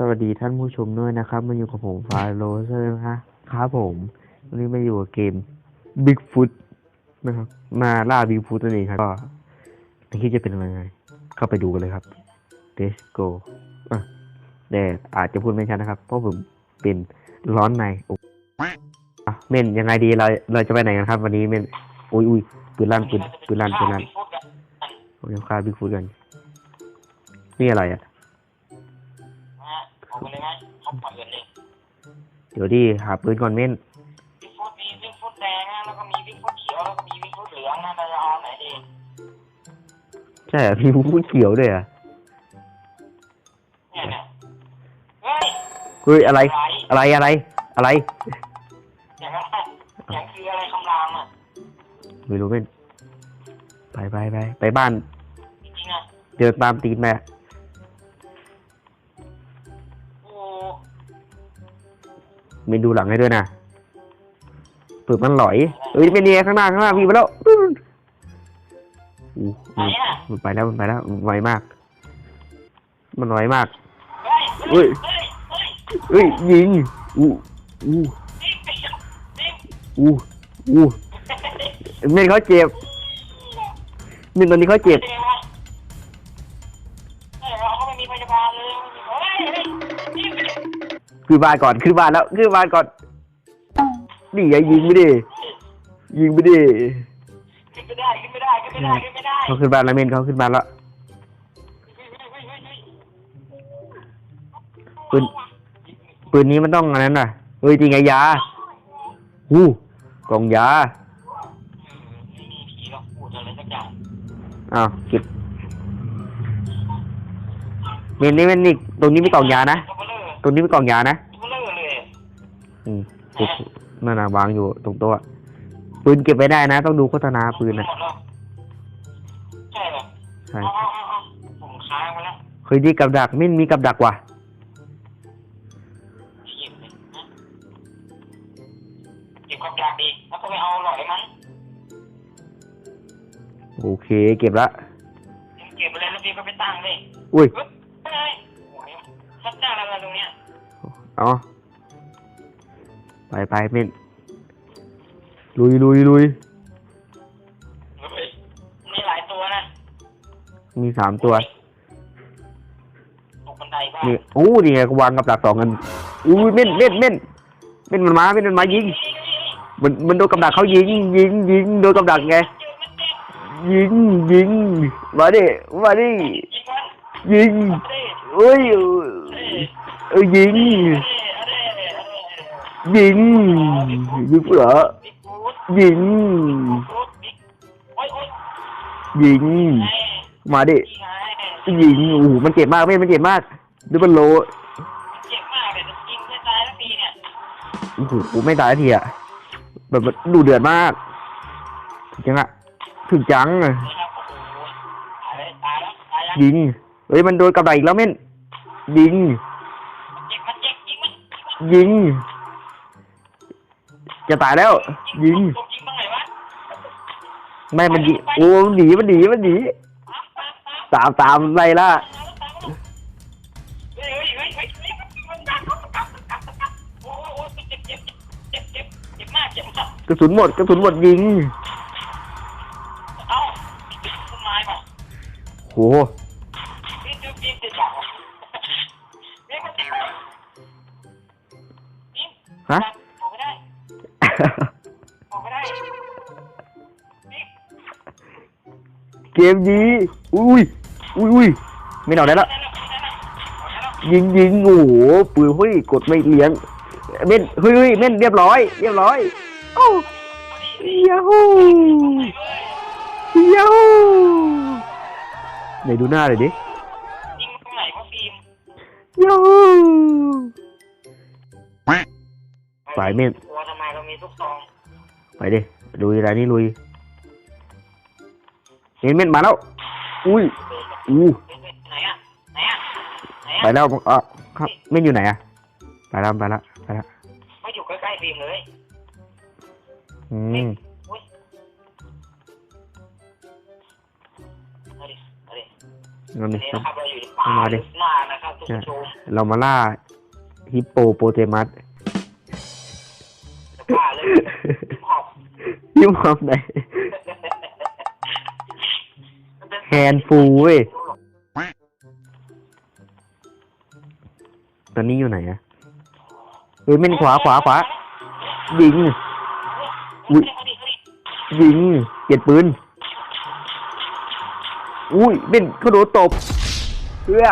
สวัสดีท่านผู้ชมด้วยนะครับ มาอยู่กับผมฟาโรเซอร์นะคะครับผมวันนี้มาอยู่กับเกม Bigfoot นะครับ มาล่า Bigfoot นั่นเองครับ ก็ในคลิปจะเป็นยังไง เข้าไปดูกันเลยครับ Let's go อะแต่อาจจะพูดไม่ชัดนะครับ เพราะผมเป็นร้อนในอะเม่นยังไงดีเราเราจะไปไหนกันครับ วันนี้เม่นอุ้ยอุ้ยปืนลั่นปืนปืนลั่นปืนลั่นผมจะฆ่า Bigfoot กัน นี่อะไรอะ เอาไปเลยไหมเขาปล่อยกันเลยเดี๋ยวดิหาปืนก่อนเม่นวิกฟุตมีวิกฟุตแดงนะแล้วก็มีวิกฟุตเขียวแล้วก็มีวิกฟุตเหลืองนะเราจะเอาไหนดีใช่เหรอพี่พูดเขียวด้วยเหรอะเนี่ยเนี่ยเฮ้ยเฮ้ยอะไรอะไรอะไรอะไร อะไร อย่างนั้นอย่างคืออะไรคำรามอะไม่รู้เป็นไปไปไปไปบ้านจริงๆอะ เดินตามตีนมา ม่ดูหลังให้ด้วยนะเปิดมันหลอยเอ้ยไม่เนี่ยข้างหน้าข้างหน้าพี่ไปแล้วอู้ไหนอะมันไปแล้วมันไปแล้วมันไวมาก มันไวมากเฮ้ยเฮ้ยเฮ้ยเฮ้ยเอ้ยยิงอู้อู้นี่ไปยังนี่อู้อู้เมนเขาเจ็บเมนตอนนี้เขาเจ็บ ขึ้นบ้านก่อนขึ้นบ้านแล้วขึ้นบ้านก่อนนี่ไงยิงไม่ดิยิงไม่ดิขึ้นไม่ได้ขึ้นไม่ได้ขึ้นไม่ได้ขึ้นไม่ได้เขาขึ้นบ้านแล้วเมนเขาขึ้นบ้านแล้วเฮ้ยเฮ้ยเฮ้ยเฮ้ยเฮ้ยปืนปืนนี้มันต้องอันนั้นน่ะเฮ้ยจริงไงยาหูกล่องยาไม่มีผีหรอกพูดอะไรสักอย่างอ้าวเก็บเมนนี่เมนนี่ตรงนี้มีกล่องยานะ ตัวเบลอตรงนี้มีกล่องยานะตัวเบลอเลยอืมโอ้โหนั่นน่ะวางอยู่ตรงโต๊ะปืนเก็บไว้ได้นะ ต้องดูโฆษณาปืนหมน่ะดแล้วใช่เหรอใช่เอาเอาเอาเอาผมค้างไปแล้วเคยดีกับดักไม่มีกับดักว่ะเขียบเลยนะเก็บกับดักอีกแล้วก็ไปเอาหลอยมันโอเค เก็บละมึงเก็บไปเลยแล้วพี่ก็ไปตั้งเลยอุ้ยเฮ้ เอาไปไปเมนลุยลุยลุยเฮ้ยมีหลายตัวนะ มีสามตัวตกบันไดบ้างนี่โอ้นี่ไงก็วางกับดักสองอันอุ้ยเม่นเม่นเม่นเม่นมันมาเม่นมันมายิง มันมันโดนกับดักเขายิงยิงยิงโดนกับดักไงเจอมันเจ็บยิงยิงมาดิมาดิยิงมันยิงเด้เอ้ยเด้เอ้ยยิงเด้เด้เด้ยิง ยิงเปล่าบิ๊กฟูดยิงฟูดบิ๊กโอ้ยโอ้ยยิงไงมาดินี่ไงยิง โอ้โหมันเจ็บมากเม่นมันเจ็บมากดูมันโลเจ็บมากเลยยิงไม่ตายสักทีเนี่ย โอ้โหไม่ตายทีอะแบบมันดูเดือดมากถึงจังอะถึงจังอะนะครับโอ้โหตายเลยตายแล้วตายแล้วยิง เฮ้ยมันโดนกับดักอีกแล้วเม่นยิง ยิง จะตายแล้ว ยิงตกยิงตรงไหนวะไม่มันยิงโอ้มันหนีมันหนีมันหนีตามตามอะไรล่ะเฮ้ยเฮ้ยเฮ้ยเฮ้ยเฮ้ยมันดักมันดักมันดักมันดักโอ้โหโอ้โหเจ็บเจ็บเจ็บเจ็บเจ็บมากเจ็บมากกระสุนหมดกระสุนหมดยิงเอ้าต้นไม้ป่ะโห นี่จุ๊บจิ๊บจะ ฮะออกไม่ได้ออกไม่ได้นี่เกมดีอุ้ยอุ้ยอุ้ยไม่เอาได้แล้วนั่นแหละยิงยิงโอ้โหปืนเฮ้ยกดไม่เลี้ยงเม่นเฮ้ยเฮ้ยเม่นเรียบร้อย เรียบร้อยโอ้ยาฮูยาฮูไหนดูหน้าเลยดิยาฮู ฝ่ายเม่นกลัวทำไมเรามีทุกซองไปดิลุยอะไรนี่ลุย เห็นเม่นมาแล้ว อุ้ยอู้ไหนอะไหนอะไหนไปอะแล้วอะครับเม่นอยู่ไหนอะไปแล้วไปแล้วไปแล้วเขาอยู่ใกล้ๆฟิล์มเลยอืมอุ้ยเอาดิเอาดิงั้นนี่ดินะครับเราอยู่ในป่ามาดิ ลึกมากนะครับทุกผู้ชมเรามาล่าฮิปโปโปเตมัส ป่าเลยขอบยุ่งความไหนแฮนฟูเว้ยตอนนี้อยู่ไหนอะเฮ้ยเม่นขวาขวาขวายิงอุ้ยยิงเปลี่ยนปืน อุ้ยเม่นขาโดนตบเอื้อ